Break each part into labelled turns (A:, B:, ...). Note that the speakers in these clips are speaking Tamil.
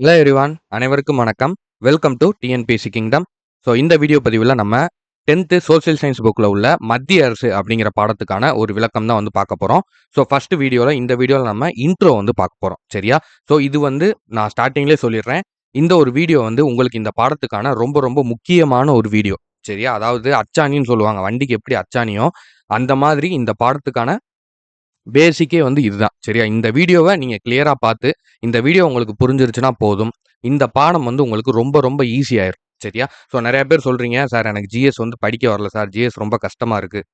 A: ஹலோ எரிவான் அனைவருக்கும் வணக்கம். Welcome to TNPSC kingdom so இந்த வீடியோ பதிவில் நம்ம டென்த்து சோஷியல் சயின்ஸ் புக்கில் உள்ள மத்திய அரசு அப்படிங்கிற பாடத்துக்கான ஒரு விளக்கம் தான் வந்து பார்க்க போகிறோம் ஸோ ஃபர்ஸ்ட் வீடியோவில் இந்த வீடியோவில் நம்ம இன்ட்ரோ வந்து பார்க்க போகிறோம் சரியா? ஸோ இது வந்து நான் ஸ்டார்டிங்லேயே சொல்லிடுறேன். இந்த ஒரு வீடியோ வந்து உங்களுக்கு இந்த பாடத்துக்கான ரொம்ப ரொம்ப முக்கியமான ஒரு வீடியோ சரியா? அதாவது அச்சாணின்னு சொல்லுவாங்க. வண்டிக்கு எப்படி அச்சாணியோ அந்த மாதிரி இந்த பாடத்துக்கான பேசிக்கே வந்து இதுதான். சரியா? இந்த வீடியோவை நீங்கள் கிளியராக பார்த்து இந்த வீடியோ உங்களுக்கு புரிஞ்சிருச்சுன்னா போதும். இந்த பாடம் வந்து உங்களுக்கு ரொம்ப ரொம்ப ஈஸியாயிரும் சரியா? ஸோ நிறைய பேர் சொல்கிறீங்க சார் எனக்கு ஜிஎஸ் வந்து படிக்க வரல சார். ஜிஎஸ் ரொம்ப கஷ்டமாக இருக்குது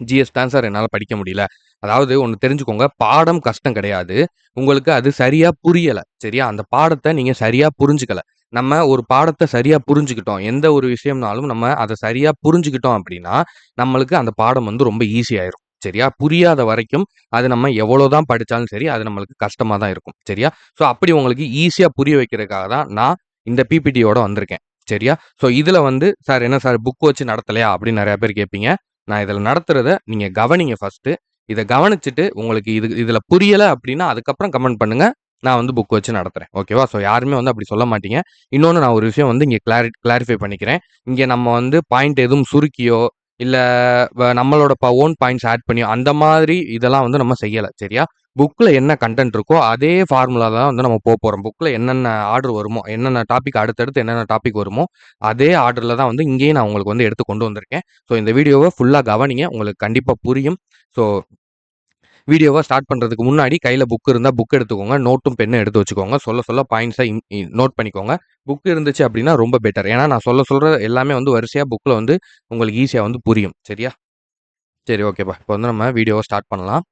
A: ஜிஎஸ் தான் சார் என்னால் படிக்க முடியல. அதாவது ஒன்று தெரிஞ்சுக்கோங்க பாடம் கஷ்டம் கிடையாது. உங்களுக்கு அது சரியாக புரியலை. சரியா? அந்த பாடத்தை நீங்கள் சரியாக புரிஞ்சுக்கல. நம்ம ஒரு பாடத்தை சரியாக புரிஞ்சுக்கிட்டோம். எந்த ஒரு விஷயம்னாலும் நம்ம அதை சரியாக புரிஞ்சுக்கிட்டோம் அப்படின்னா நம்மளுக்கு அந்த பாடம் வந்து ரொம்ப ஈஸியாயிரும் சரியா? புரியாத வரைக்கும் அது நம்ம எவ்வளோதான் படித்தாலும் சரி அது நம்மளுக்கு கஷ்டமாக தான் இருக்கும். சரியா? ஸோ அப்படி உங்களுக்கு ஈஸியாக புரிய வைக்கிறதுக்காக தான் நான் இந்த பிபிடியோட வந்திருக்கேன். சரியா? ஸோ இதில் வந்து சார் என்ன சார் புக் வச்சு நடத்தலையா? அப்படின்னு நிறைய பேர் கேட்பீங்க. நான் இதில் நடத்துறத நீங்கள் கவனிங்க ஃபஸ்ட்டு இதை கவனிச்சுட்டு உங்களுக்கு இது இதில் புரியலை அப்படின்னா அதுக்கப்புறம் கமெண்ட் பண்ணுங்கள் நான் வந்து புக் வச்சு நடத்துகிறேன் ஓகேவா ஸோ யாருமே வந்து அப்படி சொல்ல மாட்டீங்க. இன்னொன்று நான் ஒரு விஷயம் வந்து இங்கே கிளாரி கிளாரிஃபை பண்ணிக்கிறேன். இங்கே நம்ம வந்து பாயிண்ட் எதுவும் சுருக்கியோ இல்லை நம்மளோட ஓன் பாயிண்ட்ஸ் ஆட் பண்ணி அந்த மாதிரி இதெல்லாம் வந்து நம்ம செய்யலை சரியா? புக்கில் என்ன கண்டென்ட் இருக்கோ அதே ஃபார்முலா தான் வந்து நம்ம போக போகிறோம் புக்கில் என்னென்ன ஆர்டர் வருமோ என்னென்ன டாபிக் அடுத்தடுத்து என்னென்ன டாபிக் வருமோ அதே ஆர்டரில் தான் வந்து இங்கேயும் நான் உங்களுக்கு வந்து எடுத்து கொண்டு வந்திருக்கேன். ஸோ இந்த வீடியோவை ஃபுல்லாக கவனிங்க உங்களுக்கு கண்டிப்பாக புரியும். ஸோ வீடியோவை ஸ்டார்ட் பண்ணுறதுக்கு முன்னாடி கையில் புக் இருந்தால் புக் எடுத்துக்கோங்க நோட்டும் பெண்ணும் எடுத்து வச்சுக்கோங்க. சொல்ல சொல்ல பாயிண்ட்ஸை நோட் பண்ணிக்கோங்க. புக் இருந்துச்சு அப்படின்னா ரொம்ப பெட்டர் ஏன்னா நான் சொல்ல சொல்கிற எல்லாமே வந்து வரிசையாக புக்கில் வந்து உங்களுக்கு ஈஸியாக வந்து புரியும். சரியா? சரி ஓகேப்பா இப்போ வந்து நம்ம வீடியோவை ஸ்டார்ட் பண்ணலாம்.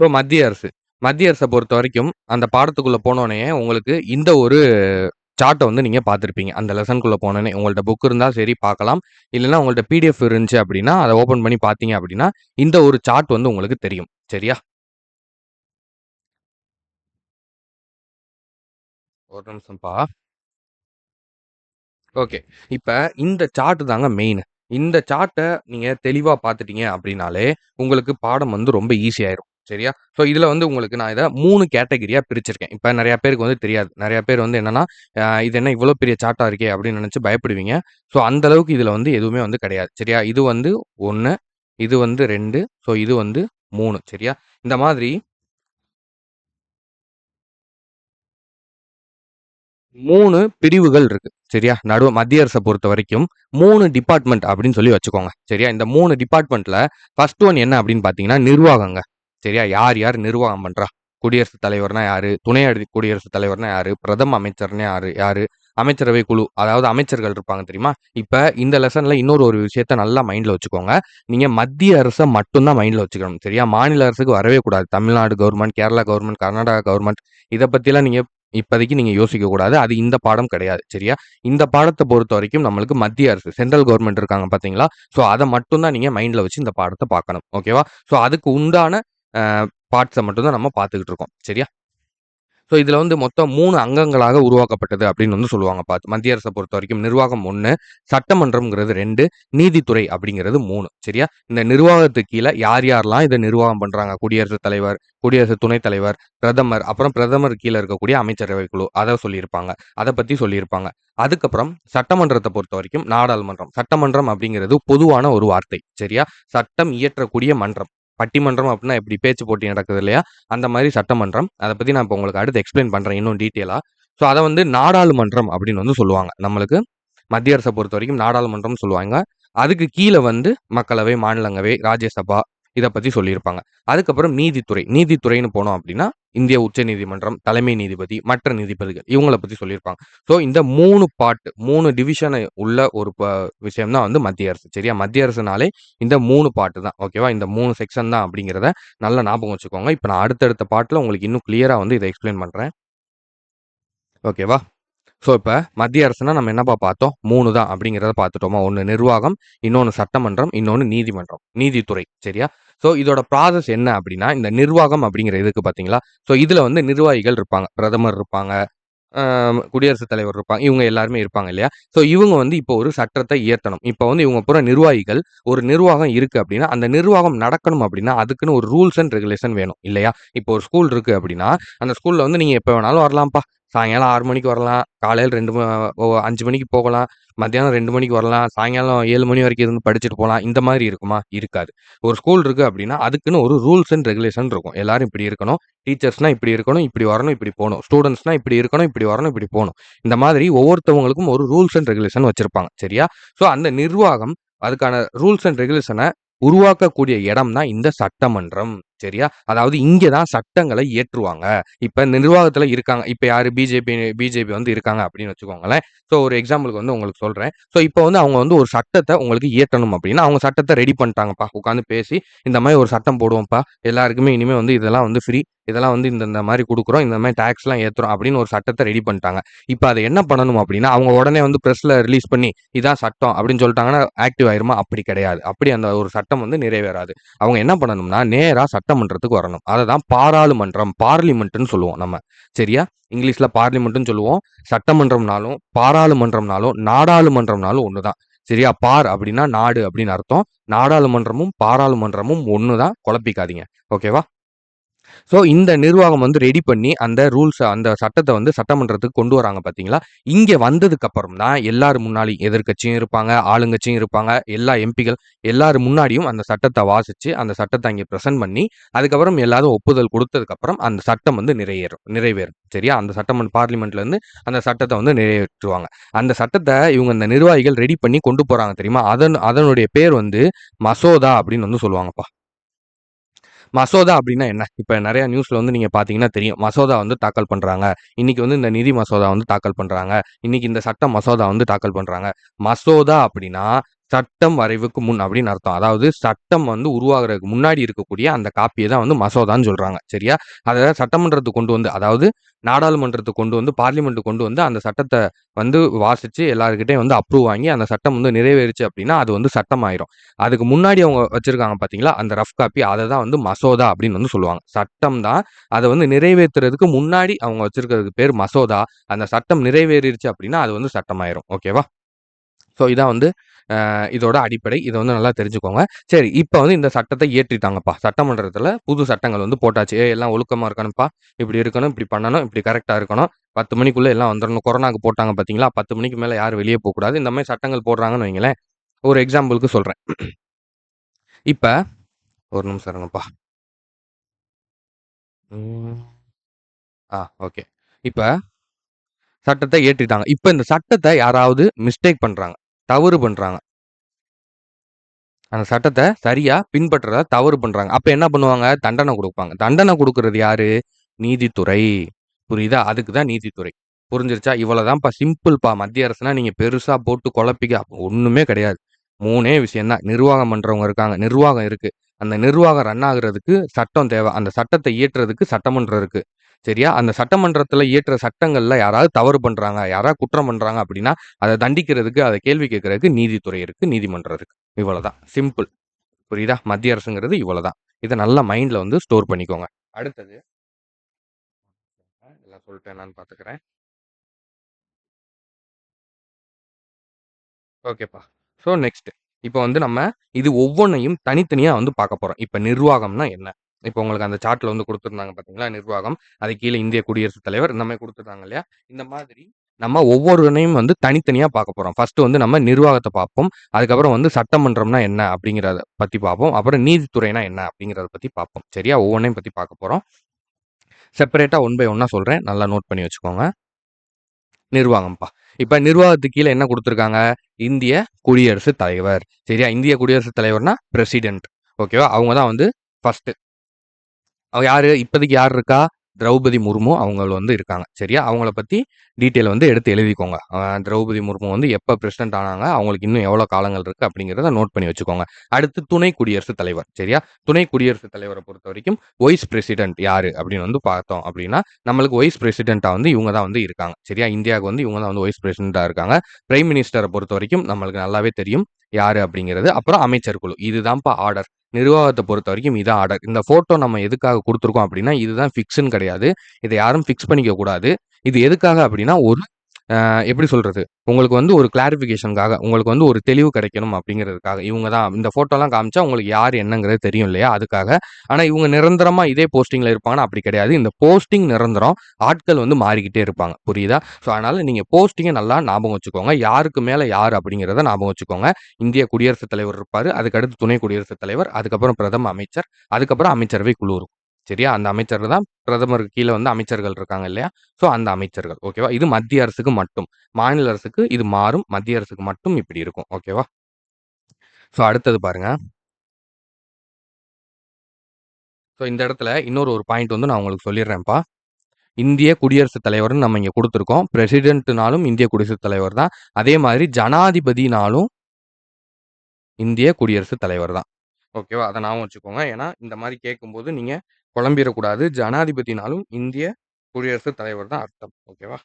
A: ஸோ மத்திய அரசு. மத்திய அரசை பொறுத்த வரைக்கும் அந்த பாடத்துக்குள்ளே போனோடனே உங்களுக்கு இந்த ஒரு சார்ட்டை வந்து நீங்கள் பார்த்துருப்பீங்க. அந்த லெசனுக்குள்ளே போனோன்னே உங்கள்ட்ட புக் இருந்தால் சரி பார்க்கலாம். இல்லைன்னா உங்கள்ட்ட பிடிஎஃப் இருந்துச்சு அப்படின்னா அதை ஓப்பன் பண்ணி பார்த்தீங்க அப்படின்னா இந்த ஒரு சார்ட் வந்து உங்களுக்கு தெரியும். சரியா? ஒரு நிமிஷம்ப்பா. ஓகே. இப்போ இந்த சார்ட் தாங்க மெயின் இந்த சார்ட்டை நீங்கள் தெளிவாக பார்த்துட்டீங்க அப்படின்னாலே உங்களுக்கு பாடம் வந்து ரொம்ப ஈஸியாயிரும் சரியா? ஸோ இதில் வந்து உங்களுக்கு நான் இதை மூணு கேட்டகரியாக பிரிச்சிருக்கேன். இப்போ நிறையா பேருக்கு வந்து தெரியாது. நிறையா பேர் வந்து என்னென்னா இது என்ன இவ்வளோ பெரிய சார்ட்டாக இருக்கே அப்படின்னு நினச்சி பயப்படுவீங்க. ஸோ அந்தளவுக்கு இதில் வந்து எதுவுமே வந்து கிடையாது. சரியா? இது வந்து ஒன்று இது வந்து ரெண்டு ஸோ இது வந்து மூணு. சரியா? இந்த மாதிரி மூணு பிரிவுகள் இருக்கு. சரியா? நடுவு மத்திய அரசை பொறுத்த வரைக்கும் மூணு டிபார்ட்மெண்ட் அப்படின்னு சொல்லி வச்சுக்கோங்க. சரியா? இந்த மூணு டிபார்ட்மெண்ட்ல ஃபர்ஸ்ட் ஒன் என்ன அப்படின்னு பார்த்தீங்கன்னா நிர்வாகங்க. சரியா? யார் யார் நிர்வாகம் பண்றா? குடியரசுத் தலைவர்னா யாரு? துணை அடி குடியரசுத் தலைவர்னா யாரு? பிரதம அமைச்சர்னா யாரு? யாரு? அமைச்சரவை குழு அதாவது அமைச்சர்கள் இருப்பாங்க தெரியுமா? இப்ப இந்த லெசன்ல இன்னொரு ஒரு விஷயத்த நல்லா மைண்ட்ல வச்சுக்கோங்க. நீங்க மத்திய அரசை மட்டும்தான் மைண்ட்ல வச்சுக்கணும். சரியா? மாநில அரசுக்கு வரவே கூடாது. Tamil Nadu government Kerala government Karnataka government இதை பத்திலாம் நீங்க இப்போதைக்கு நீங்கள் யோசிக்க கூடாது. அது இந்த பாடம் கிடையாது சரியா? இந்த பாடத்தை பொறுத்த வரைக்கும் நம்மளுக்கு மத்திய அரசு சென்ட்ரல் கவர்மெண்ட் இருக்காங்க பார்த்தீங்களா? ஸோ அதை மட்டும்தான் நீங்கள் மைண்ட்ல வச்சு இந்த பாடத்தை பார்க்கணும் ஓகேவா? ஸோ அதுக்கு உண்டான பார்ட்ஸை மட்டும்தான் நம்ம பார்த்துக்கிட்டு இருக்கோம் சரியா? ஸோ இதில் வந்து மொத்தம் மூணு அங்கங்களாக உருவாக்கப்பட்டது அப்படின்னு வந்து சொல்லுவாங்க. பார்த்து மத்திய அரசை பொறுத்த வரைக்கும் நிர்வாகம் ஒன்று சட்டமன்றம்ங்கிறது ரெண்டு நீதித்துறை அப்படிங்கிறது மூணு. சரியா? இந்த நிர்வாகத்துக்கு கீழே யார் யாரெல்லாம் இதை நிர்வாகம் பண்ணுறாங்க குடியரசுத் தலைவர் குடியரசு துணைத் தலைவர் பிரதமர் அப்புறம் பிரதமர் கீழே இருக்கக்கூடிய அமைச்சரவை குழு அதை சொல்லியிருப்பாங்க. அதை பற்றி சொல்லியிருப்பாங்க. அதுக்கப்புறம் சட்டமன்றத்தை பொறுத்த வரைக்கும் நாடாளுமன்றம். சட்டமன்றம் அப்படிங்கிறது பொதுவான ஒரு வார்த்தை. சரியா? சட்டம் இயற்றக்கூடிய மன்றம். பட்டிமன்றம் அப்படின்னா எப்படி பேச்சு போட்டி நடக்குது இல்லையா? அந்த மாதிரி சட்டமன்றம். அதை பற்றி நான் இப்போ உங்களுக்கு அடுத்து எக்ஸ்பிளைன் பண்ணுறேன் இன்னும் டீட்டெயிலாக ஸோ அதை வந்து நாடாளுமன்றம் அப்படின்னு வந்து சொல்லுவாங்க. நம்மளுக்கு மத்திய அரசை பொறுத்த வரைக்கும் நாடாளுமன்றம் சொல்லுவாங்க. அதுக்கு கீழே வந்து மக்களவை மாநிலங்களவை ராஜ்யசபா இதை பற்றி சொல்லியிருப்பாங்க. அதுக்கப்புறம் நீதித்துறை நீதித்துறைன்னு போனோம் அப்படின்னா இந்திய உச்ச நீதிமன்றம் தலைமை நீதிபதி மற்ற நீதிபதிகள் இவங்களை பற்றி சொல்லியிருப்பாங்க. ஸோ இந்த மூணு பாட்டு மூணு டிவிஷனை உள்ள ஒரு விஷயம் தான் வந்து மத்திய அரசு சரியா? மத்திய அரசுனாலே இந்த மூணு பாட்டு தான் ஓகேவா இந்த மூணு செக்ஷன் தான் அப்படிங்கிறத நல்ல ஞாபகம் வச்சுக்கோங்க. இப்போ நான் அடுத்தடுத்த பாட்டில் உங்களுக்கு இன்னும் கிளியராக வந்து இதை எக்ஸ்பிளைன் பண்ணுறேன் ஓகேவா ஸோ இப்போ மத்திய அரசுனா நம்ம என்னப்பா பார்த்தோம்? மூணு தான் அப்படிங்கிறத பார்த்துட்டோமா? ஒன்று நிர்வாகம் இன்னொன்று சட்டமன்றம் இன்னொன்று நீதிமன்றம். நீதித்துறை சரியா? ஸோ இதோட ப்ராசஸ் என்ன அப்படின்னா இந்த நிர்வாகம் அப்படிங்கிற இதுக்கு பார்த்தீங்களா ஸோ இதில் வந்து நிர்வாகிகள் இருப்பாங்க பிரதமர் இருப்பாங்க குடியரசுத் தலைவர் இருப்பாங்க. இவங்க எல்லாருமே இருப்பாங்க இல்லையா? ஸோ இவங்க வந்து இப்போ ஒரு சட்டத்தை இயற்றணும். இப்போ வந்து இவங்க பூரா நிர்வாகிகள். ஒரு நிர்வாகம் இருக்கு அப்படின்னா, அந்த நிர்வாகம் நடக்கணும் அப்படின்னா, அதுக்குன்னு ஒரு ரூல்ஸ் அண்ட் ரெகுலேஷன் வேணும் இல்லையா? இப்போ ஒரு ஸ்கூல் இருக்கு அப்படின்னா, அந்த ஸ்கூல்ல வந்து நீங்க எப்போ வேணாலும் வரலாம்ப்பா. சாயங்காலம் ஆறு மணிக்கு வரலாம். காலையில் ரெண்டு அஞ்சு மணிக்கு போகலாம். மத்தியானம் ரெண்டு மணிக்கு வரலாம். சாயங்காலம் ஏழு மணி வரைக்கும் இருந்து படிச்சுட்டு போகலாம் இந்த மாதிரி இருக்குமா? இருக்காது. ஒரு ஸ்கூல் இருக்குது அப்படின்னா, அதுக்குன்னு ஒரு ரூல்ஸ் அண்ட் ரெகுலேஷன் இருக்கும். எல்லாரும் இப்படி இருக்கணும். டீச்சர்ஸ்னா இப்படி இருக்கணும், இப்படி வரணும், இப்படி போகணும் ஸ்டூடண்ட்ஸ்னா இப்படி இருக்கணும், இப்படி வரணும், இப்படி போகணும் இந்த மாதிரி ஒவ்வொருத்தவங்களுக்கும் ஒரு ரூல்ஸ் அண்ட் ரெகுலேஷன் வச்சுருப்பாங்க சரியா? ஸோ அந்த நிர்வாகம் அதுக்கான ரூல்ஸ் அண்ட் ரெகுலேஷனை உருவாக்கக்கூடிய இடம் தான் இந்த சட்டமன்றம். சரியா? அதாவது இங்கே தான் சட்டங்களை இயற்றுவாங்க. இப்ப நிர்வாகத்தில் இருக்காங்க. இப்ப யாரு பிஜேபி பிஜேபி வந்து இருக்காங்க அப்படின்னு வச்சுக்கோங்களேன். ஸோ ஒரு எக்ஸாம்பிளுக்கு வந்து உங்களுக்கு சொல்றேன். ஸோ இப்போ வந்து அவங்க வந்து ஒரு சட்டத்தை உங்களுக்கு இயற்றணும் அப்படின்னா, அவங்க சட்டத்தை ரெடி பண்ணிட்டாங்கப்பா. உட்காந்து பேசி, இந்த மாதிரி ஒரு சட்டம் போடுவோம்ப்பா. எல்லாருக்குமே இனிமே வந்து இதெல்லாம் வந்து ஃப்ரீ. இதெல்லாம் வந்து இந்த இந்த கொடுக்குறோம் இந்த மாதிரி டேக்ஸ்லாம் ஏற்றுறோம் அப்படின்னு ஒரு சட்டத்தை ரெடி பண்ணிட்டாங்க. இப்போ அதை என்ன பண்ணணும் அப்படின்னா, அவங்க உடனே வந்து ப்ரெஸ்ஸில் ரிலீஸ் பண்ணி, இதான் சட்டம் அப்படின்னு சொல்லிட்டாங்கன்னா ஆக்டிவ் ஆயிருமா? அப்படி கிடையாது. அப்படி அந்த ஒரு சட்டம் வந்து நிறைவேறாது. அவங்க என்ன பண்ணணும்னா, நேராக சட்டமன்றத்துக்கு வரணும். அதை தான் பாராளுமன்றம், பார்லிமெண்ட்டுன்னு சொல்லுவோம் நம்ம. சரியா? இங்கிலீஷில் பார்லிமெண்ட்டுன்னு சொல்லுவோம். சட்டமன்றம்னாலும், பாராளுமன்றம்னாலும், நாடாளுமன்றம்னாலும் ஒன்று தான். சரியா? பார் அப்படின்னா நாடு அப்படின்னு அர்த்தம். நாடாளுமன்றமும், பாராளுமன்றமும் ஒன்று தான். குழப்பிக்காதீங்க. ஓகேவா? ஸோ இந்த நிர்வாகம் வந்து ரெடி பண்ணி, அந்த ரூல்ஸ் அந்த சட்டத்தை வந்து சட்டமன்றத்துக்கு கொண்டு வராங்க பார்த்தீங்களா? இங்கே வந்ததுக்கு அப்புறம் தான் எல்லார் முன்னாடி எதிர்க்கட்சியும் இருப்பாங்க, ஆளுங்கட்சியும் இருப்பாங்க. எல்லா எம்பிக்கள் எல்லார் முன்னாடியும் அந்த சட்டத்தை வாசித்து அந்த சட்டத்தை அங்கே ப்ரெசென்ட் பண்ணி, அதுக்கப்புறம் எல்லாரும் ஒப்புதல் கொடுத்ததுக்கப்புறம் அந்த சட்டம் வந்து நிறைவேறும் நிறைவேறும். சரியா? அந்த சட்டமன்ற பார்லிமெண்ட்லேருந்து அந்த சட்டத்தை வந்து நிறைவேற்றுவாங்க. அந்த சட்டத்தை இவங்க இந்த நிர்வாகிகள் ரெடி பண்ணி கொண்டு போகிறாங்க தெரியுமா? அதன் அதனுடைய பேர் வந்து மசோதா அப்படின்னு வந்து சொல்லுவாங்கப்பா. மசோதா அப்படின்னா என்ன? இப்ப நிறையா நியூஸ்ல வந்து நீங்க பார்த்தீங்கன்னா தெரியும். மசோதா வந்து தாக்கல் பண்றாங்க. இன்னைக்கு வந்து இந்த நிதி மசோதா வந்து தாக்கல் பண்றாங்க. இன்னைக்கு இந்த சட்ட மசோதா வந்து தாக்கல் பண்றாங்க. மசோதா அப்படின்னா, சட்டம் வரைவுக்கு முன் அப்படின்னு அர்த்தம். அதாவது சட்டம் வந்து உருவாகிறதுக்கு முன்னாடி இருக்கக்கூடிய அந்த காப்பியை தான் வந்து மசோதான்னு சொல்றாங்க. சரியா? அதை சட்டமன்றத்துக்கு கொண்டு வந்து அதாவது நாடாளுமன்றத்துக்கு கொண்டு வந்து, பார்லிமெண்ட்டு கொண்டு வந்து அந்த சட்டத்தை வந்து வாசிச்சு எல்லாருக்கிட்டையும் வந்து அப்ரூவ் வாங்கி அந்த சட்டம் வந்து நிறைவேறிச்சு அப்படின்னா, அது வந்து சட்டம் ஆயிரும் அதுக்கு முன்னாடி அவங்க வச்சிருக்காங்க பார்த்தீங்களா? அந்த ரஃப் காப்பி அதை தான் வந்து மசோதா அப்படின்னு வந்து சொல்லுவாங்க. சட்டம் தான். அதை வந்து நிறைவேத்துறதுக்கு முன்னாடி அவங்க வச்சிருக்கிறதுக்கு பேர் மசோதா. அந்த சட்டம் நிறைவேறிடுச்சு அப்படின்னா, அது வந்து சட்டம் ஆயிரும் ஓகேவா? ஸோ இதான் வந்து இதோட அடிப்படை. இதை வந்து நல்லா தெரிஞ்சுக்கோங்க. சரி, இப்போ வந்து இந்த சட்டத்தை ஏற்றிட்டாங்கப்பா சட்டமன்றத்தில் புது சட்டங்கள் வந்து போட்டாச்சு. ஏ எல்லாம் ஒழுக்கமாக இருக்கணும்ப்பா. இப்படி இருக்கணும், இப்படி பண்ணணும், இப்படி கரெக்டாக இருக்கணும். பத்து மணிக்குள்ளே எல்லாம் வந்துடணும் கொரோனாக்கு போட்டாங்க பார்த்தீங்களா? 10 மணிக்கு மேலே யாரும் வெளியே போகக்கூடாது இந்த மாதிரி சட்டங்கள் போடுறாங்கன்னு வைங்களேன். ஒரு எக்ஸாம்பிளுக்கு சொல்கிறேன் இப்போ ஒரு நிமிஷம் இருங்கப்பா. ஆ ஓகே. இப்போ சட்டத்தை ஏற்றிட்டாங்க இப்போ இந்த சட்டத்தை யாராவது மிஸ்டேக் பண்ணுறாங்க தவறு பண்ணுறாங்க அந்த சட்டத்தை சரியா பின்பற்றத தவறு பண்றாங்க. அப்ப என்ன பண்ணுவாங்க? தண்டனை கொடுப்பாங்க தண்டனை கொடுக்கறது யாரு? நீதித்துறை. புரியுதா? அதுக்கு தான் நீதித்துறை. புரிஞ்சிருச்சா? இவ்வளதான்ப்பா சிம்பிள்ப்பா. மத்திய அரசுனா நீங்க பெருசா போட்டு குழப்பிக்க ஒண்ணுமே கிடையாது. மூணே விஷயம் தான். நிர்வாகம் பண்றவங்க இருக்காங்க. நிர்வாகம் இருக்கு. அந்த நிர்வாகம் ரன் ஆகுறதுக்கு சட்டம் தேவை அந்த சட்டத்தை இயற்றுறதுக்கு சட்டமன்றம் இருக்கு. சரியா? அந்த சட்டமன்றத்தில் இயற்ற சட்டங்களில் யாராவது தவறு பண்ணுறாங்க யாராவது குற்றம் பண்ணுறாங்க அப்படின்னா, அதை தண்டிக்கிறதுக்கு, அதை கேள்வி கேட்கறதுக்கு நீதித்துறை இருக்குது நீதிமன்றம் இருக்குது இவ்வளோதான் சிம்பிள். புரியுதா? மத்திய அரசுங்கிறது இவ்வளோதான் இதை நல்லா மைண்டில் வந்து ஸ்டோர் பண்ணிக்கோங்க. அடுத்தது எல்லாம் சொல்ட்டேனான்னு பார்த்துக்கிறேன். ஓகேப்பா. So next. இப்போ வந்து நம்ம இது ஒவ்வொன்றையும் தனித்தனியாக வந்து பார்க்க போகிறோம் இப்போ நிர்வாகம்னா என்ன? இப்போ உங்களுக்கு அந்த சார்ட்ல வந்து கொடுத்துருந்தாங்க பார்த்தீங்களா? நிர்வாகம். அது கீழே இந்திய குடியரசுத் தலைவர் இந்த மாதிரி கொடுத்துருந்தாங்க இல்லையா? இந்த மாதிரி நம்ம ஒவ்வொருவனையும் வந்து தனித்தனியா பார்க்க போறோம். ஃபர்ஸ்ட் வந்து நம்ம நிர்வாகத்தை பார்ப்போம். அதுக்கப்புறம் வந்து சட்டமன்றம்னா என்ன? அப்படிங்கிறத பத்தி பார்ப்போம். அப்புறம் நீதித்துறைனா என்ன? அப்படிங்கிறத பத்தி பார்ப்போம். சரியா? ஒவ்வொன்னையும் பத்தி பார்க்க போறோம். செப்பரேட்டா ஒன் பை ஒன்னா சொல்றேன். நல்லா நோட் பண்ணி வச்சுக்கோங்க. நிர்வாகம்ப்பா. இப்ப நிர்வாகத்துக்கு கீழே என்ன கொடுத்துருக்காங்க இந்திய குடியரசுத் தலைவர். சரியா? இந்திய குடியரசுத் தலைவர்னா பிரசிடென்ட். ஓகேவா? அவங்க தான் வந்து ஃபர்ஸ்ட். அவ யாரு? இப்போதைக்கு யார் இருக்கா? திரௌபதி முர்மு அவங்கள வந்து இருக்காங்க. சரியா? அவங்கள பத்தி டீட்டெயில் வந்து எடுத்து எழுதிக்கோங்க. திரௌபதி முர்மு வந்து எப்போ பிரசிடென்ட் ஆனாங்க? அவங்களுக்கு இன்னும் எவ்வளோ காலங்கள் இருக்கு? அப்படிங்கிறத நோட் பண்ணி வச்சுக்கோங்க. அடுத்து துணை குடியரசுத் தலைவர். சரியா? துணை குடியரசுத் பொறுத்த வரைக்கும் வைஸ் பிரசிடென்ட் யாரு? அப்படின்னு வந்து பார்த்தோம் அப்படின்னா, நம்மளுக்கு வைஸ் பிரசிடென்ட்டாக வந்து இவங்க தான் வந்து இருக்காங்க. சரியா? இந்தியாவுக்கு வந்து இவங்க தான் வந்து வைஸ் பிரசிடென்ட்டாக இருக்காங்க. பிரைம் பொறுத்த வரைக்கும் நம்மளுக்கு நல்லாவே தெரியும். யாரு அப்படிங்கிறது. அப்புறம் அமைச்சர் குழு. இதுதான்ப்பா ஆர்டர். நிர்வாகத்தை பொறுத்த வரைக்கும் இதான் ஆர்டர். இந்த ஃபோட்டோ நம்ம எதுக்காக கொடுத்துருக்கோம் அப்படின்னா, இதுதான் ஃபிக்ஸ்ன்னு கிடையாது. இதை யாரும் ஃபிக்ஸ் பண்ணிக்க கூடாது. இது எதுக்காக அப்படின்னா ஒரு எப்படி சொல்கிறது உங்களுக்கு வந்து ஒரு கிளாரிஃபிகேஷனுக்காக உங்களுக்கு வந்து ஒரு தெளிவு கிடைக்கணும் அப்படிங்கிறதுக்காக. இவங்க தான் இந்த ஃபோட்டோலாம் காமிச்சா உங்களுக்கு யார் என்னங்கிறது தெரியும் இல்லையா? அதுக்காக. ஆனால் இவங்க நிரந்தரமாக இதே போஸ்டிங்கில் இருப்பாங்கன்னா அப்படி கிடையாது. இந்த போஸ்டிங் நிரந்தரம். ஆட்கள் வந்து மாறிக்கிட்டே இருப்பாங்க. புரியுதா? ஸோ அதனால் நீங்கள் போஸ்டிங்கை நல்லா ஞாபகம் வச்சுக்கோங்க. யாருக்கு மேலே யார் அப்படிங்கிறத ஞாபகம் வச்சுக்கோங்க. இந்திய குடியரசுத் தலைவர் இருப்பார் அதுக்கடுத்து துணை குடியரசுத் தலைவர், அதுக்கப்புறம் பிரதம அமைச்சர், அதுக்கப்புறம் அமைச்சரவை குழு இருக்கும். சரியா? அந்த அமைச்சர் தான் பிரதமருக்கு கீழே வந்து அமைச்சர்கள் இருக்காங்க இல்லையா? ஸோ அந்த அமைச்சர்கள். ஓகேவா? இது மத்திய அரசுக்கு மட்டும். மாநில அரசுக்கு இது மாறும். மத்திய அரசுக்கு மட்டும் இப்படி இருக்கும். ஓகேவா? ஸோ அடுத்தது பாருங்க. ஸோ இந்த இடத்துல இன்னொரு ஒரு பாயிண்ட் வந்து நான் உங்களுக்கு சொல்லிடுறேன்ப்பா. இந்திய குடியரசுத் தலைவர்னு நம்ம இங்கே கொடுத்துருக்கோம் பிரசிடென்ட்னாலும் இந்திய குடியரசுத் தலைவர் தான். அதே மாதிரி ஜனாதிபதினாலும் இந்திய குடியரசுத் தலைவர் தான். ஓகேவா? அதை ஞாபகம் வச்சுக்கோங்க. ஏன்னா இந்த மாதிரி கேட்கும்போது நீங்கள் குழம்பிடக்கூடாது ஜனாதிபதினாலும் இந்திய குடியரசுத் தலைவர் தான் அர்த்தம். ஓகேவா?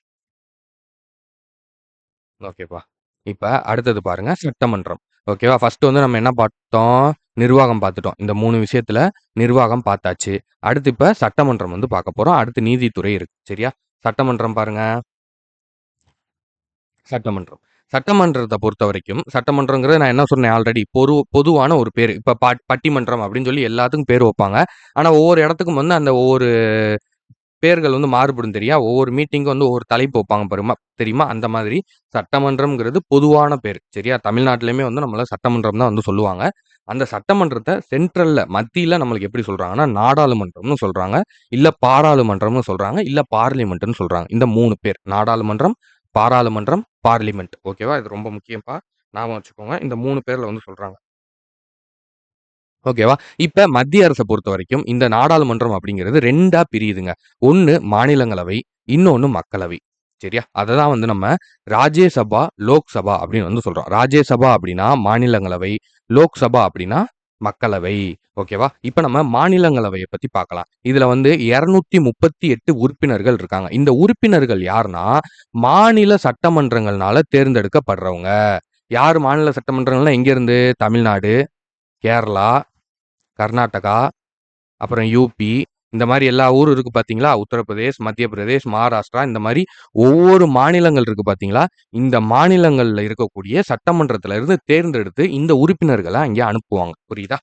A: ஓகேப்பா. இப்ப அடுத்தது பாருங்க சட்டமன்றம். ஓகேவா? ஃபர்ஸ்ட் வந்து நம்ம என்ன பார்த்தோம்? நிர்வாகம் பார்த்துட்டோம். இந்த மூணு விஷயத்துல நிர்வாகம் பார்த்தாச்சு. அடுத்து இப்ப சட்டமன்றம் வந்து பார்க்க போறோம். அடுத்து நீதித்துறை இருக்கு. சரியா? சட்டமன்றம் பாருங்க. சட்டமன்றம். சட்டமன்றத்தை பொறுத்த வரைக்கும் சட்டமன்றங்கிறது நான் என்ன சொன்னேன் ஆல்ரெடி பொது பொதுவான ஒரு பேர் இப்போ பா பட்டிமன்றம் அப்படின்னு சொல்லி எல்லாத்துக்கும் பேர் வைப்பாங்க. ஆனால் ஒவ்வொரு இடத்துக்கும் வந்து அந்த ஒவ்வொரு பேர்கள் வந்து மாறுபடும் தெரியா? ஒவ்வொரு மீட்டிங்கும் வந்து ஒவ்வொரு தலைப்பு வைப்பாங்க பாருமா தெரியுமா? அந்த மாதிரி சட்டமன்றம்ங்கிறது பொதுவான பேர் சரியா? தமிழ்நாட்டிலையுமே வந்து நம்மள சட்டமன்றம் தான் வந்து சொல்லுவாங்க. அந்த சட்டமன்றத்தை சென்ட்ரல்ல மத்தியில் நம்மளுக்கு எப்படி சொல்றாங்கன்னா, நாடாளுமன்றம்னு சொல்றாங்க. இல்ல பாராளுமன்றம்னு சொல்றாங்க. இல்ல பார்லிமெண்ட்னு சொல்றாங்க. இந்த மூணு பேர். நாடாளுமன்றம், பாராளுமன்றம், பார்லிமெண்ட் ஓகேவா? இது ரொம்ப முக்கியம்ப்பா. ஞாபகம் வச்சுக்கோங்க. இந்த மூணு பேர்ல வந்து சொல்றாங்க. ஓகேவா? இப்ப மத்திய அரசை பொறுத்த வரைக்கும் இந்த நாடாளுமன்றம் அப்படிங்கிறது ரெண்டா பிரியுதுங்க. ஒன்னு மாநிலங்களவை, இன்னொன்னு மக்களவை. சரியா? அதை தான் வந்து நம்ம ராஜ்யசபா, லோக்சபா அப்படின்னு வந்து சொல்றோம். ராஜ்யசபா அப்படின்னா மாநிலங்களவை, லோக்சபா அப்படின்னா மக்களவை. ஓகேவா? இப்போ நம்ம மாநிலங்களவையை பத்தி பார்க்கலாம். இதுல வந்து 238 உறுப்பினர்கள் இருக்காங்க. இந்த உறுப்பினர்கள் யாருன்னா, மாநில சட்டமன்றங்கள்னால தேர்ந்தெடுக்கப்படுறவங்க. யார் மாநில சட்டமன்றங்கள்னா எங்கேருந்து? தமிழ்நாடு, கேரளா, கர்நாடகா, அப்புறம் யூபி இந்த மாதிரி எல்லா ஊரும் இருக்கு பார்த்தீங்களா? உத்தரப்பிரதேஷ், மத்திய பிரதேஷ், மகாராஷ்டிரா இந்த மாதிரி ஒவ்வொரு மாநிலங்கள் இருக்கு பார்த்தீங்களா? இந்த மாநிலங்களில் இருக்கக்கூடிய சட்டமன்றத்தில் இருந்து தேர்ந்தெடுத்து இந்த உறுப்பினர்களை அங்கே அனுப்புவாங்க. புரியுதா?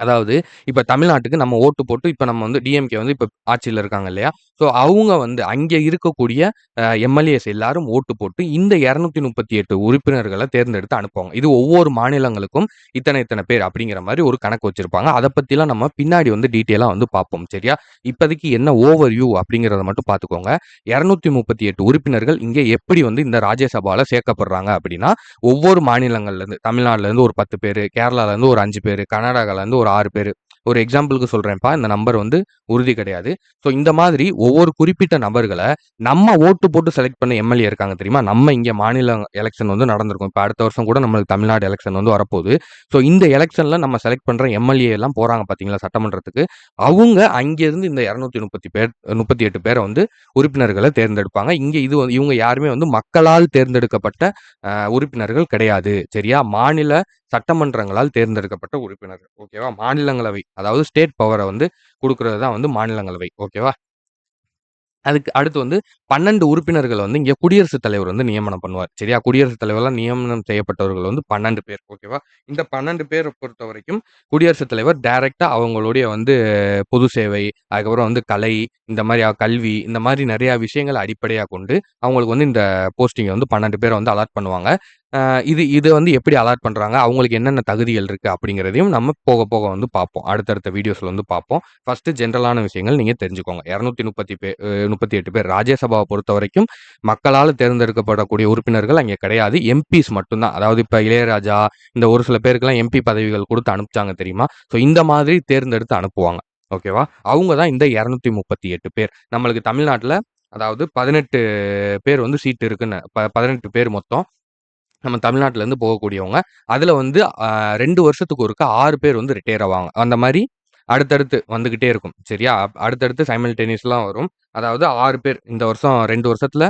A: அதாவது இப்போ தமிழ்நாட்டுக்கு நம்ம ஓட்டு போட்டு இப்போ நம்ம வந்து டிஎம்கே வந்து இப்போ ஆட்சியில் இருக்காங்க இல்லையா? ஸோ அவங்க வந்து அங்கே இருக்கக்கூடிய எம்எல்ஏஸ் எல்லாரும் ஓட்டு போட்டு இந்த இரநூத்தி முப்பத்தி எட்டு உறுப்பினர்களை தேர்ந்தெடுத்து அனுப்புவாங்க. இது ஒவ்வொரு மாநிலங்களுக்கும் இத்தனை இத்தனை பேர் அப்படிங்கிற மாதிரி ஒரு கணக்கு வச்சிருப்பாங்க. அதை பற்றிலாம் நம்ம பின்னாடி வந்து டீட்டெயிலாக வந்து பார்ப்போம். சரியா? இப்போதைக்கு என்ன ஓவர் வியூ அப்படிங்கிறத மட்டும் பார்த்துக்கோங்க. 238 உறுப்பினர்கள் இங்கே எப்படி வந்து இந்த ராஜ்யசபாவில் சேர்க்கப்படுறாங்க அப்படின்னா, ஒவ்வொரு மாநிலங்கள்லேருந்து இருந்து ஒரு பத்து பேர் கேரளாலேருந்து ஒரு அஞ்சு பேர் கர்நாடகாலேருந்து ஒரு ஆறு பேர் ஒரு எக்ஸாம்பிளுக்கு சொல்றேன்ப்பா. இந்த நம்பர் வந்து உறுதி கிடையாது. ஸோ இந்த மாதிரி ஒவ்வொரு குறிப்பிட்ட நபர்களை நம்ம ஓட்டு போட்டு செலக்ட் பண்ண எம்எல்ஏ இருக்காங்க தெரியுமா? நம்ம இங்கே மாநில எலெக்ஷன் வந்து நடந்திருக்கும். இப்போ அடுத்த வருஷம் கூட நம்மளுக்கு தமிழ்நாடு எலெக்ஷன் வந்து வரப்போகுது. ஸோ இந்த எலெக்ஷனில் நம்ம செலக்ட் பண்ற எம்எல்ஏ எல்லாம் போறாங்க பார்த்தீங்களா சட்டமன்றத்துக்கு. அவங்க அங்கேருந்து இந்த 230 பேர் முப்பத்தி எட்டு பேரை வந்து உறுப்பினர்களை தேர்ந்தெடுப்பாங்க. இங்கே இது இவங்க யாருமே வந்து மக்களால் தேர்ந்தெடுக்கப்பட்ட உறுப்பினர்கள் கிடையாது. சரியா? மாநில சட்டமன்றங்களால் தேர்ந்தெடுக்கப்பட்ட உறுப்பினர்கள். ஓகேவா? மாநிலங்களவை அதாவது ஸ்டேட் பவரை வந்து கொடுக்கறது தான் வந்து மாநிலங்களவை. ஓகேவா? அதுக்கு அடுத்து வந்து 12 உறுப்பினர்கள் வந்து இங்கே குடியரசுத் தலைவர் வந்து நியமனம் பண்ணுவார். சரியா? குடியரசுத் தலைவரெலாம் நியமனம் செய்யப்பட்டவர்கள் வந்து 12 பேர். ஓகேவா? இந்த பன்னெண்டு பேரை பொறுத்த வரைக்கும் குடியரசுத் தலைவர் டைரெக்டாக அவங்களுடைய வந்து பொது சேவை, அதுக்கப்புறம் வந்து கலை, இந்த மாதிரி கல்வி, இந்த மாதிரி நிறையா விஷயங்களை அடிப்படையாக கொண்டு அவங்களுக்கு வந்து இந்த போஸ்டிங்கை வந்து பன்னெண்டு பேரை வந்து அலாட் பண்ணுவாங்க. இது இது வந்து எப்படி அலாட் பண்ணுறாங்க அவங்களுக்கு என்னென்ன தகுதிகள் இருக்குது அப்படிங்கிறதையும் நம்ம போக போக வந்து பார்ப்போம். அடுத்தடுத்த வீடியோஸில் வந்து பார்ப்போம். ஃபஸ்ட்டு ஜென்ரலான விஷயங்கள் நீங்கள் தெரிஞ்சுக்கோங்க. இரநூத்தி முப்பத்தி பேர் முப்பத்தி எட்டு பேர். ராஜ்யசபாவை பொறுத்த வரைக்கும் மக்களால் தேர்ந்தெடுக்கப்படக்கூடிய உறுப்பினர்கள் அங்கே கிடையாது. எம்பிஸ் மட்டும்தான் அதாவது இப்போ இளையராஜா, இந்த ஒரு சில பேருக்குலாம் எம்பி பதவிகள் கொடுத்து அனுப்பிச்சாங்க தெரியுமா? ஸோ இந்த மாதிரி தேர்ந்தெடுத்து அனுப்புவாங்க. ஓகேவா? அவங்க தான் இந்த 238 பேர். நம்மளுக்கு தமிழ்நாட்டில் அதாவது 18 பேர் வந்து சீட்டு இருக்குன்னு ப 18 பேர் மொத்தம். நம்ம தமிழ்நாட்டிலேருந்து போகக்கூடியவங்க. அதில் வந்து ரெண்டு வருஷத்துக்கு ஒருக்கா ஆறு பேர் வந்து ரிட்டையர் ஆவாங்க. அந்த மாதிரி அடுத்தடுத்து வந்துக்கிட்டே இருக்கும். சரியா? அடுத்தடுத்து சைமல்டேனியஸ்லாம் வரும். அதாவது ஆறு பேர் இந்த வருஷம் ரெண்டு வருஷத்தில்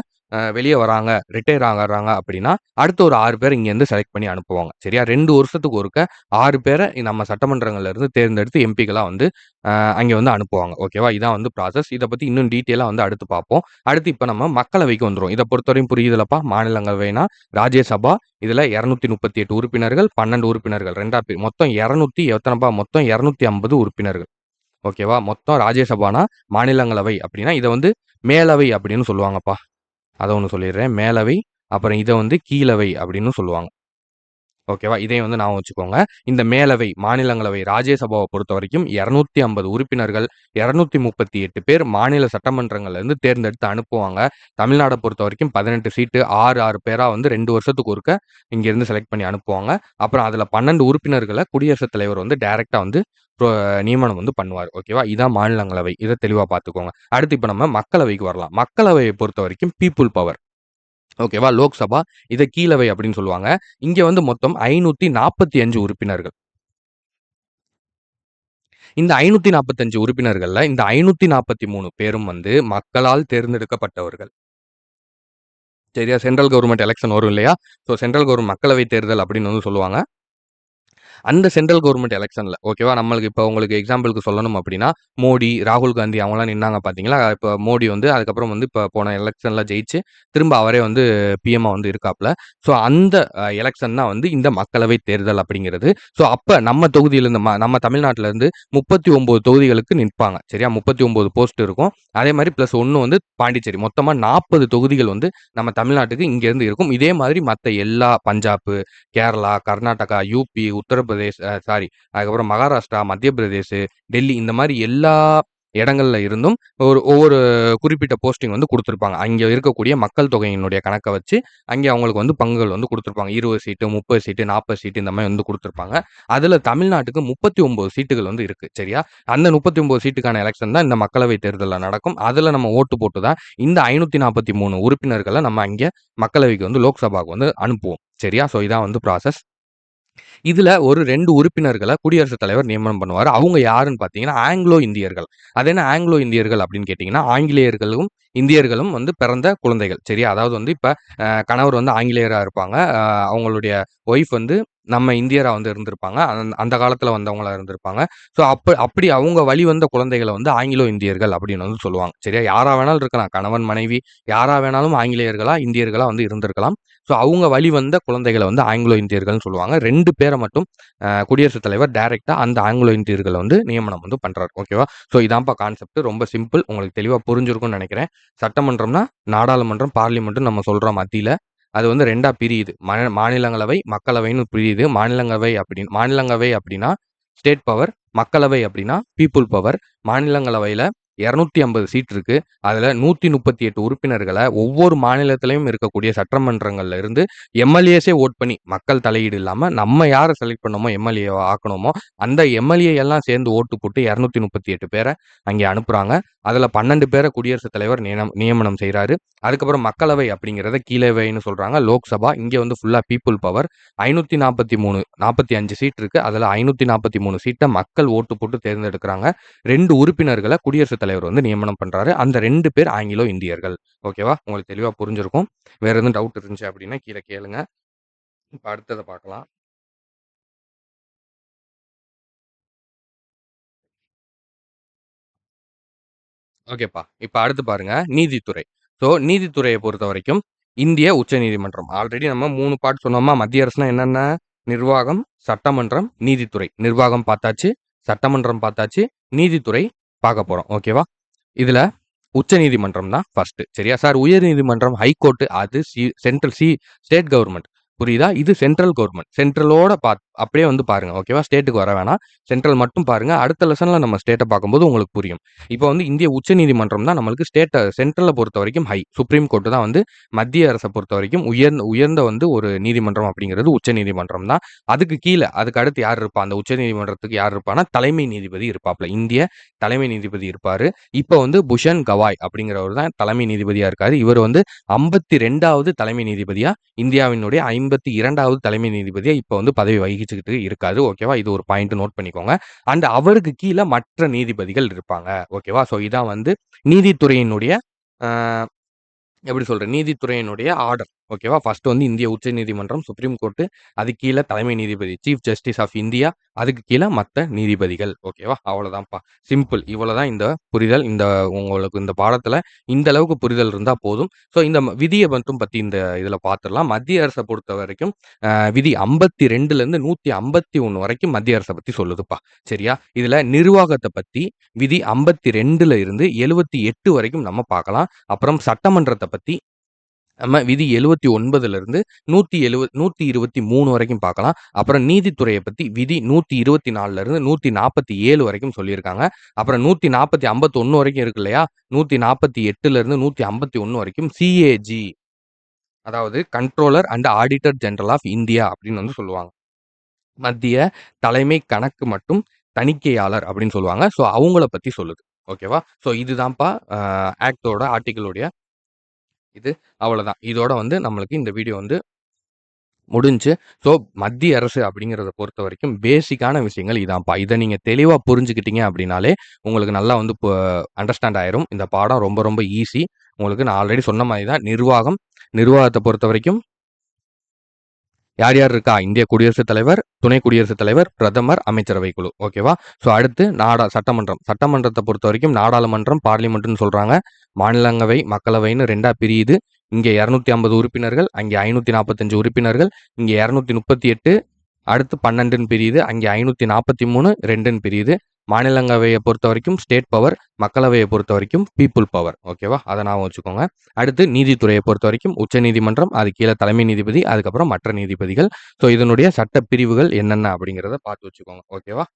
A: வெளியே வராங்க, ரிட்டையர் ஆகிறாங்க அப்படின்னா, அடுத்த ஒரு ஆறு பேர் இங்கேருந்து செலக்ட் பண்ணி அனுப்புவாங்க. சரியா? ரெண்டு வருஷத்துக்கு ஒருக்க ஆறு பேரை நம்ம சட்டமன்றங்கள்லேருந்து தேர்ந்தெடுத்து எம்பிக்களாக வந்து அங்கே வந்து அனுப்புவாங்க. ஓகேவா? இதான் வந்து ப்ராசஸ். இதை பற்றி இன்னும் டீட்டெயிலாக வந்து அடுத்து பார்ப்போம். அடுத்து இப்போ நம்ம மக்களவைக்கு வந்துடும் இதை பொறுத்தவரையும் புரியுதுல்லப்பா? மாநிலங்களவைனா ராஜ்யசபா. இதில் இரநூத்தி முப்பத்தி எட்டு உறுப்பினர்கள், 12 உறுப்பினர்கள் ரெண்டா பேர் மொத்தம் இரநூத்தி எத்தனைப்பா மொத்தம் 250 உறுப்பினர்கள். ஓகேவா? மொத்தம் ராஜ்யசபானா மாநிலங்களவை அப்படின்னா, இதை வந்து மேலவை அப்படின்னு சொல்லுவாங்கப்பா. அத ஒன்று சொல்லிடுறேன். மேலவை, அப்புறம் இத வந்து கீழவை அப்படின்னு சொல்லுவாங்க. ஓகேவா? இதையும் வந்து நான் வச்சுக்கோங்க. இந்த மேலவை, மாநிலங்களவை, ராஜ்யசபாவை பொறுத்த வரைக்கும் இரநூத்தி ஐம்பது உறுப்பினர்கள், 238 பேர் மாநில சட்டமன்றங்கள்லேருந்து தேர்ந்தெடுத்து அனுப்புவாங்க. தமிழ்நாடை பொறுத்த வரைக்கும் பதினெட்டு சீட்டு ஆறு ஆறு பேராக வந்து ரெண்டு வருஷத்துக்கு ஒருக்க இங்கேருந்து செலக்ட் பண்ணி அனுப்புவாங்க. அப்புறம் அதில் பன்னெண்டு உறுப்பினர்களை குடியரசுத் தலைவர் வந்து டைரெக்டாக வந்து நியமனம் வந்து பண்ணுவார் ஓகேவா? இதான் மாநிலங்களவை. இதை தெளிவாக பார்த்துக்கோங்க. அடுத்து இப்போ நம்ம மக்களவைக்கு வரலாம். மக்களவையை பொறுத்த வரைக்கும் பீப்புள் பவர். ஓகேவா? லோக்சபா, இதை கீழவை அப்படின்னு சொல்லுவாங்க. இங்க வந்து மொத்தம் 545 உறுப்பினர்கள். இந்த 545 உறுப்பினர்கள்ல இந்த 543 பேரும் வந்து மக்களால் தேர்ந்தெடுக்கப்பட்டவர்கள். சரியா? சென்ட்ரல் கவர்மெண்ட் எலெக்ஷன் வரும் இல்லையா? ஸோ சென்ட்ரல் கவர்மெண்ட் மக்களவை தேர்தல் அப்படின்னு வந்து சொல்லுவாங்க. அந்த சென்ட்ரல் கவர்மெண்ட் எலெக்ஷனில் ஓகேவா? நம்மளுக்கு இப்போ உங்களுக்கு எக்ஸாம்பிளுக்கு சொல்லணும் அப்படின்னா, மோடி, ராகுல் காந்தி அவங்களாம் நின்னாங்க பார்த்தீங்களா? இப்போ மோடி வந்து அதுக்கப்புறம் வந்து இப்போ போன எலெக்ஷனில் ஜெயிச்சு, திரும்ப அவரே வந்து பிஎம்மா வந்து இருக்காப்ல. ஸோ அந்த எலெக்ஷன் தான் வந்து இந்த மக்களவை தேர்தல் அப்படிங்கிறது. ஸோ அப்போ நம்ம தொகுதியிலேருந்து ம நம்ம தமிழ்நாட்டிலேருந்து முப்பத்தி ஒம்பது தொகுதிகளுக்கு நிற்பாங்க. சரியா? 39 போஸ்ட் இருக்கும். அதே மாதிரி ப்ளஸ் ஒன்று வந்து பாண்டிச்சேரி. மொத்தமாக நாற்பது தொகுதிகள் வந்து நம்ம தமிழ்நாட்டுக்கு இங்கேருந்து இருக்கும். இதே மாதிரி மற்ற எல்லா பஞ்சாப், கேரளா, கர்நாடகா, யூபி, உத்தரப்பிரதேஷ் அ சாரி அதுக்கப்புறம் மகாராஷ்டிரா, மத்திய பிரதேஷ், டெல்லி இந்த மாதிரி எல்லா இடங்கள்ல இருந்தும் ஒரு ஒவ்வொரு குறிப்பிட்ட போஸ்டிங் வந்து கொடுத்துருப்பாங்க அங்கே இருக்கக்கூடிய மக்கள் தொகையினுடைய கணக்கை வச்சு, அங்கே அவங்களுக்கு வந்து பங்குகள் வந்து கொடுத்துருப்பாங்க இருபது சீட்டு, 30 சீட்டு, 40 சீட்டு இந்த மாதிரி வந்து கொடுத்துருப்பாங்க அதில் தமிழ்நாட்டுக்கு 39 சீட்டுகள் வந்து இருக்கு. சரியா? அந்த 39 சீட்டுக்கான எலெக்ஷன் தான் இந்த மக்களவை தேர்தலில் நடக்கும். அதில் நம்ம ஓட்டு போட்டு தான் இந்த ஐநூற்றி நாற்பத்தி மூணு உறுப்பினர்களை நம்ம அங்கே மக்களவைக்கு வந்து லோக்சபாவுக்கு வந்து அனுப்புவோம். சரியா? ஸோ இதான் வந்து ப்ராசஸ். இதுல ஒரு ரெண்டு உறுப்பினர்களை குடியரசுத் தலைவர் நியமனம் பண்ணுவார் அவங்க யாருன்னு பார்த்தீங்கன்னா, ஆங்கிலோ இந்தியர்கள். அது என்ன ஆங்கிலோ இந்தியர்கள் அப்படின்னு கேட்டிங்கன்னா ஆங்கிலேயர்களும், இந்தியர்களும் வந்து பிறந்த குழந்தைகள். சரியா? அதாவது வந்து இப்போ கணவர் வந்து ஆங்கிலேயராக இருப்பாங்க. அவங்களுடைய ஒய்ஃப் வந்து நம்ம இந்தியரா வந்து இருந்திருப்பாங்க. அந் அந்த காலத்துல வந்தவங்களா இருந்திருப்பாங்க. ஸோ அப்ப அப்படி அவங்க வழி வந்த குழந்தைகளை வந்து ஆங்கிலோ இந்தியர்கள் அப்படின்னு வந்து சொல்லுவாங்க. சரியா? யாரா வேணாலும் இருக்கலாம். கணவன், மனைவி யாரா வேணாலும் ஆங்கிலேயர்களா, இந்தியர்களா வந்து இருந்திருக்கலாம். ஸோ அவங்க வழி வந்த குழந்தைகளை வந்து ஆங்கிலோ இந்தியர்கள்னு சொல்லுவாங்க. ரெண்டு பேரை மட்டும் குடியரசுத் தலைவர் டைரெக்டா அந்த ஆங்கிலோ இந்தியர்களை வந்து நியமனம் வந்து பண்றாரு. ஓகேவா? ஸோ இதான்ப்பா கான்செப்ட். ரொம்ப சிம்பிள். உங்களுக்கு தெளிவா புரிஞ்சிருக்கும்னு நினைக்கிறேன் சட்டமன்றம்னா நாடாளுமன்றம், பார்லிமெண்ட்டும் நம்ம சொல்ற மத்தியில. அது வந்து ரெண்டாக பிரியுது. மா மாநிலங்களவை, மக்களவைன்னு பிரியுது. மாநிலங்களவை அப்படின்னு மாநிலங்களவை அப்படின்னா ஸ்டேட் பவர். மக்களவை அப்படின்னா பீப்புள் பவர். மாநிலங்களவையில் இரநூத்தி ஐம்பது சீட் இருக்கு. அதுல 138 உறுப்பினர்கள ஒவ்வொரு மாநிலத்திலையும் இருக்கக்கூடிய சட்டமன்றங்கள்ல இருந்து எம்.எல்.ஏஸே ஓட் பண்ணி, மக்கள் தலையீடு இல்லாமல் நம்ம யாரை செலக்ட் பண்ணோமோ, எம்எல்ஏ ஆக்கணுமோ, அந்த எம்.எல்.ஏ எல்லாம் சேர்ந்து ஓட்டு போட்டு இரநூத்தி முப்பத்தி எட்டு பேரை அங்கே அனுப்புறாங்க. அதில் பன்னெண்டு பேரை குடியரசுத் தலைவர் நியம நியமனம் செய்கிறாரு அதுக்கப்புறம் மக்களவை அப்படிங்கிறத கீழவைன்னு சொல்கிறாங்க லோக்சபா இங்கே வந்து ஃபுல்லாக பீப்புள் பவர். 543 45 சீட் இருக்குது அதில் ஐநூற்றி நாற்பத்தி மூணு சீட்டை மக்கள் ஓட்டு போட்டு தேர்ந்தெடுக்கிறாங்க. ரெண்டு உறுப்பினர்களை குடியரசுத் தலைவர் வந்து நியமனம் பண்ணுறாரு அந்த ரெண்டு பேர் ஆங்கிலோ இந்தியர்கள். ஓகேவா? உங்களுக்கு தெளிவாக புரிஞ்சிருக்கும். வேறு எதுவும் டவுட் இருந்துச்சு அப்படின்னா கீழே கேளுங்க. இப்போ அடுத்ததை பார்க்கலாம். ஓகேப்பா. இப்போ அடுத்து பாருங்க, நீதித்துறை. ஸோ நீதித்துறையை பொறுத்த வரைக்கும் இந்திய உச்சநீதிமன்றம். ஆல்ரெடி நம்ம மூணு பார்ட் சொன்னோமா? மத்திய அரசுனா என்னென்ன? நிர்வாகம், சட்டமன்றம், நீதித்துறை. நிர்வாகம் பார்த்தாச்சு, சட்டமன்றம் பார்த்தாச்சு, நீதித்துறை பார்க்க போகிறோம் ஓகேவா? உச்ச நீதிமன்றம் தான் ஃபர்ஸ்ட். சரியா? சார் உயர்நீதிமன்றம், ஹைகோர்ட் அது C central C state government புரியுதா? இது சென்ட்ரல் கவர்மெண்ட் சென்ட்ரலோட பார்த்து அப்படியே வந்து பாருங்கள் ஓகேவா? ஸ்டேட்டுக்கு வர வேணாம். சென்ட்ரல் மட்டும் பாருங்க. அடுத்த லெசனில் நம்ம ஸ்டேட்டை பார்க்கும்போது உங்களுக்கு புரியும். இப்போ வந்து இந்திய உச்சநீதிமன்றம் தான் நம்மளுக்கு ஸ்டேட்டை சென்ட்ரலை பொறுத்த வரைக்கும் ஹை. சுப்ரீம் கோர்ட்டு தான் வந்து மத்திய அரசை பொறுத்த வரைக்கும் உயர்ந்த உயர்ந்த வந்து ஒரு நீதிமன்றம் அப்படிங்கிறது உச்சநீதிமன்றம் தான். அதுக்கு கீழே அதுக்கு அடுத்து யார் இருப்பா? அந்த உச்சநீதிமன்றத்துக்கு யார் இருப்பானா தலைமை நீதிபதி இருப்பாப்ல. இந்திய தலைமை நீதிபதி இருப்பார் இப்போ வந்து புஷன் கவாய் அப்படிங்கிறவர் தான் தலைமை நீதிபதியாக இருக்காரு. இவர் வந்து 52வது தலைமை நீதிபதியாக இந்தியாவினுடைய 52வது தலைமை நீதிபதியாக இப்போ வந்து பதவி வகி பழகிச்சுக்கிட்டு இருக்காது ஓகேவா? இது ஒரு பாயிண்ட் நோட் பண்ணிக்கோங்க. அண்ட் அவருக்கு கீழே மற்ற நீதிபதிகள் இருப்பாங்க. ஓகேவா? ஸோ இதான் வந்து நீதித்துறையினுடைய எப்படி சொல்றேன் நீதித்துறையினுடைய ஆர்டர் ஓகேவா? ஃபர்ஸ்ட் வந்து இந்திய உச்ச நீதிமன்றம் சுப்ரீம் கோர்ட்டு அதுக்கு கீழே தலைமை நீதிபதி சீஃப் ஜஸ்டிஸ் ஆஃப் இந்தியா அதுக்கு கீழே மற்ற நீதிபதிகள். ஓகேவா? அவ்வளோதான்ப்பா சிம்பிள் இவ்வளோதான் இந்த புரிதல். இந்த உங்களுக்கு இந்த பாடத்தில் இந்த அளவுக்கு புரிதல் இருந்தால் போதும். ஸோ இந்த விதியை மட்டும் பற்றி இந்த இதில் பார்த்துடலாம் மத்திய அரசை பொறுத்த வரைக்கும் விதி ஐம்பத்தி ரெண்டுலேருந்து நூற்றி ஐம்பத்தி ஒன்று வரைக்கும் மத்திய அரசை பற்றி சொல்லுதுப்பா. சரியா? இதில் நிர்வாகத்தை பற்றி விதி ஐம்பத்தி ரெண்டுல இருந்து எழுபத்தி எட்டு வரைக்கும் நம்ம பார்க்கலாம் அப்புறம் சட்டமன்றத்தை பற்றி நம்ம விதி எழுவத்தி ஒன்பதுல இருந்து நூத்தி எழுவ நூத்தி இருபத்தி மூணு வரைக்கும் பார்க்கலாம். அப்புறம் நீதித்துறையை பத்தி விதி நூத்தி இருபத்தி நாலுல இருந்து நூத்தி நாற்பத்தி ஏழு வரைக்கும் சொல்லியிருக்காங்க. அப்புறம் நூத்தி நாற்பத்தி ஐம்பத்தி ஒன்று வரைக்கும் இருக்கு இல்லையா? நூத்தி நாற்பத்தி எட்டுல இருந்து நூத்தி ஐம்பத்தி ஒன்று வரைக்கும் சிஏஜி அதாவது controller and auditor general of India அப்படின்னு வந்து சொல்லுவாங்க. மத்திய தலைமை கணக்கு மற்றும் தணிக்கையாளர் அப்படின்னு சொல்லுவாங்க. ஸோ அவங்கள பத்தி சொல்லுது. ஓகேவா ஸோ இதுதான்ப்பா ஆக்டோட ஆர்டிக்கிளுடைய இது. அவ்வளோதான் இதோட வந்து நம்மளுக்கு இந்த வீடியோ வந்து முடிஞ்சு. ஸோ மத்திய அரசு அப்படிங்கிறத பொறுத்த வரைக்கும் பேசிக்கான விஷயங்கள் இதான்ப்பா. இதை நீங்கள் தெளிவாக புரிஞ்சுக்கிட்டீங்க அப்படின்னாலே உங்களுக்கு நல்லா வந்து அண்டர்ஸ்டாண்ட் ஆயிரும். இந்த பாடம் ரொம்ப ரொம்ப ஈஸி உங்களுக்கு நான் ஆல்ரெடி சொன்ன மாதிரி தான் நிர்வாகம். நிர்வாகத்தை பொறுத்த வரைக்கும் யார் யார் இருக்கா? இந்திய குடியரசுத் தலைவர் துணை குடியரசுத் தலைவர் பிரதமர் அமைச்சரவை குழு. ஓகேவா ஸோ அடுத்து நாடா சட்டமன்றம். சட்டமன்றத்தை பொறுத்த வரைக்கும் நாடாளுமன்றம் பார்லிமெண்ட்னு சொல்றாங்க. மாநிலங்களவை மக்களவைன்னு ரெண்டா பிரியுது. இங்கே இரநூத்தி ஐம்பது உறுப்பினர்கள் அங்கே ஐநூற்றி நாற்பத்தஞ்சு உறுப்பினர்கள் இங்கே இரநூத்தி முப்பத்தி எட்டு அடுத்து பன்னெண்டுன்னு பிரியுது. அங்கே ஐநூற்றி நாற்பத்தி மூணு ரெண்டுன்னு பிரியுது. மாநிலங்களவையை பொறுத்த வரைக்கும் ஸ்டேட் பவர் மக்களவையை பொறுத்த வரைக்கும் பீப்புள் பவர். ஓகேவா அதை ஞாபகம் வச்சுக்கோங்க. அடுத்து நீதித்துறையை பொறுத்த வரைக்கும் உச்ச நீதிமன்றம் அது கீழே தலைமை நீதிபதி அதுக்கப்புறம் மற்ற நீதிபதிகள். ஸோ இதனுடைய சட்ட பிரிவுகள் என்னென்ன அப்படிங்கிறத பார்த்து வச்சுக்கோங்க. ஓகேவா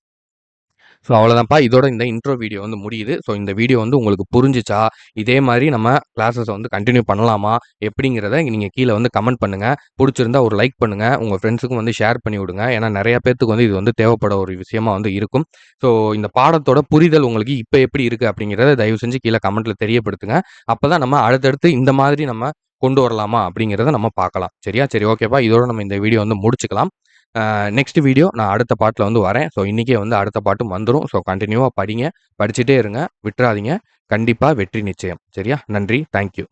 A: ஸோ அவ்வளோதான்ப்பா இதோட இந்த இன்ட்ரோ வீடியோ வந்து முடியுது. ஸோ இந்த வீடியோ வந்து உங்களுக்கு புரிஞ்சுச்சா? இதே மாதிரி நம்ம கிளாஸஸை வந்து கண்டினியூ பண்ணலாமா? எப்படிங்கிறத நீங்கள் கீழே வந்து கமெண்ட் பண்ணுங்கள் பிடிச்சிருந்தா ஒரு லைக் பண்ணுங்கள் உங்கள் ஃப்ரெண்ட்ஸுக்கும் வந்து ஷேர் பண்ணி விடுங்க. ஏன்னா நிறைய பேர்த்துக்கு வந்து இது வந்து தேவைப்பட ஒரு விஷயமா வந்து இருக்கும். ஸோ இந்த பாடத்தோட புரிதல் உங்களுக்கு இப்போ எப்படி இருக்குது அப்படிங்கிறத தயவு செஞ்சு கீழே கமெண்ட்டில் தெரியப்படுத்துங்க. அப்போ தான் நம்ம அடுத்தடுத்து இந்த மாதிரி நம்ம கொண்டு வரலாமா அப்படிங்கிறத நம்ம பார்க்கலாம். சரியா? சரி ஓகேப்பா இதோட நம்ம இந்த வீடியோ வந்து முடிச்சுக்கலாம். நெக்ஸ்ட் வீடியோ நான் அடுத்த பாட்டில் வந்து வரேன். ஸோ இன்றைக்கே வந்து அடுத்த பாட்டும் வந்துடும் ஸோ கண்டினியூவாக படிங்க. படிச்சுட்டே இருங்க. விட்டுறாதீங்க. கண்டிப்பாக வெற்றி நிச்சயம். சரியா? நன்றி. தேங்க்யூ